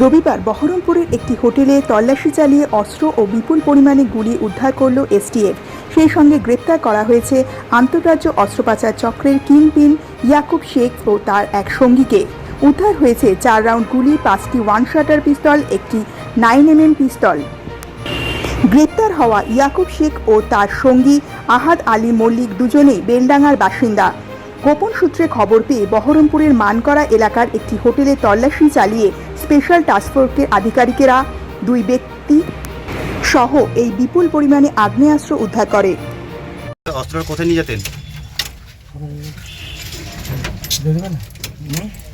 রবিবার বহরমপুরের একটি হোটেলে তল্লাশি চালিয়ে অস্ত্র ও বিপুল পরিমাণে গুলি উদ্ধার করল এসটিএফ। সেই সঙ্গে গ্রেপ্তার করা হয়েছে আন্তঃরাজ্য অস্ত্র পাচার চক্রের কিংপিন ইয়াকুব শেখ ও তার এক সঙ্গীকে। উদ্ধার হয়েছে চার রাউন্ড গুলি, পাঁচটি ওয়ান শাটার পিস্তল, একটি নাইন এমএম পিস্তল। গ্রেপ্তার হওয়া ইয়াকুব শেখ ও তার সঙ্গী আহাদ আলী মল্লিক দুজনেই বেলডাঙ্গার বাসিন্দা। গোপন সূত্রে খবর পেয়ে বহরমপুরের মানকরা এলাকার একটি হোটেলে তল্লাশি চালিয়ে স্পেশাল টাস্কফোর্সের আধিকারিকেরা দুই ব্যক্তি সহ এই বিপুল পরিমাণে আগ্নেয়াস্ত্র উদ্ধার করে। অস্ত্র কোথায় নিয়ে যেতেন?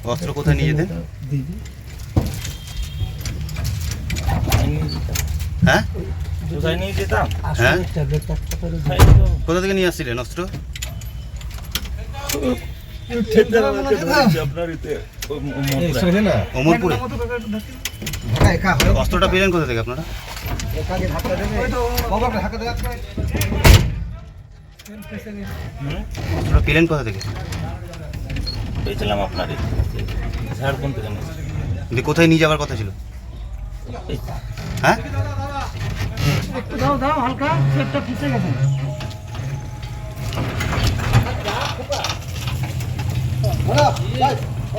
অস্ত্র কোথায় নিয়ে যেতেন? হ্যাঁ? হ্যাঁ? কোথা থেকে নিয়ে আসছিলেন অস্ত্র? আপনার। অমরপুরে অস্ত্রটা পেলেন কোথা থেকে আপনারা অস্ত্রটা পেলেন কোথা থেকে পেয়েছিলাম আপনার ঝাড়খণ্ড থেকে। দিয়ে কোথায় নিয়ে যাওয়ার কথা ছিল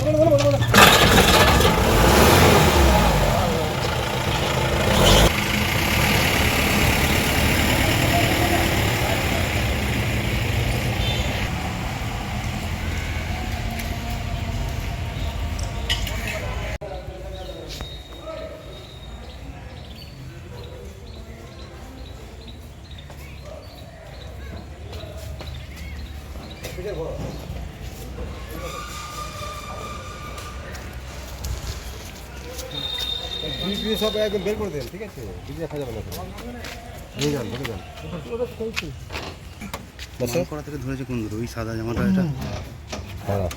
এই হ্যাঁ বিক্রি সব একদম বের করে দেন ঠিক আছে? বিক্রি রাখা যাবে না নিয়ে যান ধরে যান। করা থেকে ধরেছে কোন ওই সাদা জামাটা এটা। দাঁড়া